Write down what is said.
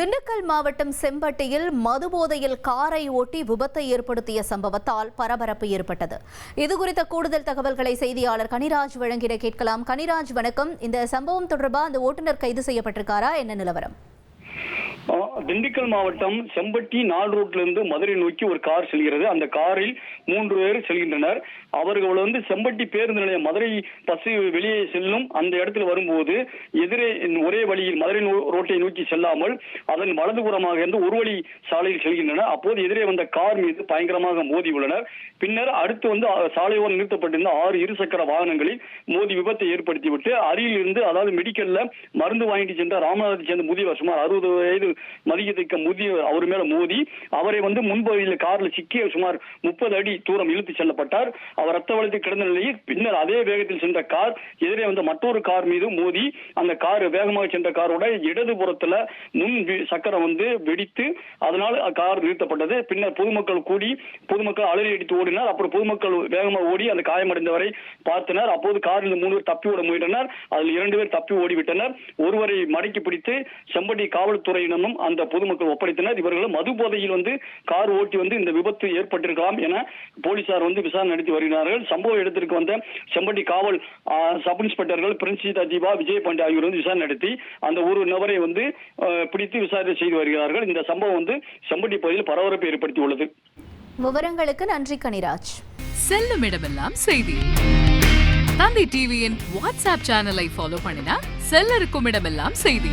திண்டுக்கல் மாவட்டம் செம்பட்டியில் மதுபோதையில் காரை ஓட்டி விபத்தை ஏற்படுத்திய சம்பவத்தால் பரபரப்பு ஏற்பட்டது. இதுகுறித்த கூடுதல் தகவல்களை செய்தியாளர் கனிராஜ் வழங்கிட கேட்கலாம். கனிராஜ் வணக்கம். இந்த சம்பவம் தொடர்பாக அந்த ஓட்டுநர் கைது செய்யப்பட்டிருக்காரா? என்ன நிலவரம்? திண்டுக்கல் மாவட்டம் செம்பட்டி நாள் ரோட்ல இருந்து மதுரை நோக்கி ஒரு கார் செல்கிறது. அந்த காரில் மூன்று பேர் செல்கின்றனர். அவர்கள் வந்து செம்பட்டி பேருந்து நிலையம் மதுரை பஸ் வெளியே செல்லும் அந்த இடத்துல வரும்போது எதிரே ஒரே வழியில் மதுரை ரோட்டை நோக்கி செல்லாமல் அதன் வலதுபுறமாக இருந்து ஒரு வழி சாலையில் செல்கின்றனர். அப்போது எதிரே வந்த கார் மீது பயங்கரமாக மோதி உள்ளனர். பின்னர் அடுத்து வந்து சாலையோரம் நிறுத்தப்பட்டிருந்த ஆறு இருசக்கர வாகனங்களில் மோதி விபத்தை ஏற்படுத்திவிட்டு அருகில் இருந்து அதாவது மெடிக்கல்ல மருந்து வாங்கிட்டு சென்ற ராமநாதத்தை சேர்ந்த முதியவர் சுமார் அறுபது வயது மதிக்கத்தக்க முதியவர் அவர் மேல மோதி அவரை வந்து முன்பகுதியில் கார்ல சிக்கி சுமார் முப்பது அடி தூரம் இழுத்து செல்லப்பட்டார். அவர் ரத்த வளத்தில் கிடந்த நிலையில் பின்னர் அதே வேகத்தில் சென்ற கார் எதிரே வந்த மற்றொரு கார் மீது மோதி அந்த கார் வேகமாக சென்ற காரோட இடது புறத்துல முன் சக்கரம் வந்து வெடித்து அதனால் கார் நிறுத்தப்பட்டது. பின்னர் பொதுமக்கள் கூடி பொதுமக்கள் அலறி அடித்து ஓடினார். அப்புறம் பொதுமக்கள் வேகமாக ஓடி அந்த காயமடைந்தவரை பார்த்தனர். அப்போது காரில் மூணு பேர் தப்பி ஓட முயன்றனர். அதில் இரண்டு பேர் தப்பி ஓடிவிட்டனர். ஒருவரை மடக்கி பிடித்து செம்படி காவல்துறையினர் காவல்துறையினரும் அந்த பொதுமக்கள் ஒப்படைத்தனர். இவர்களும் மது போதையில் வந்து கார் ஓட்டி வந்து இந்த விபத்து ஏற்பட்டிருக்கலாம் என போலீசார் வந்து விசாரணை நடத்தி வருகிறார்கள். சம்பவ இடத்திற்கு வந்த செம்பட்டி காவல் சப் இன்ஸ்பெக்டர்கள் பிரின்சிதா தீபா விஜய் பாண்டே ஆகியோர் வந்து விசாரணை நடத்தி அந்த ஒரு நபரை வந்து பிடித்து விசாரணை செய்து வருகிறார்கள். இந்த சம்பவம் வந்து செம்பட்டி பகுதியில் பரபரப்பை ஏற்படுத்தி உள்ளது விவரங்களுக்கு நன்றி கனிராஜ். செல்லும் இடமெல்லாம் செய்தி. தந்தி டிவியின் வாட்ஸ்அப் சேனலை ஃபாலோ பண்ணினா செல்ல இருக்கும் இடமெல்லாம் செய்தி.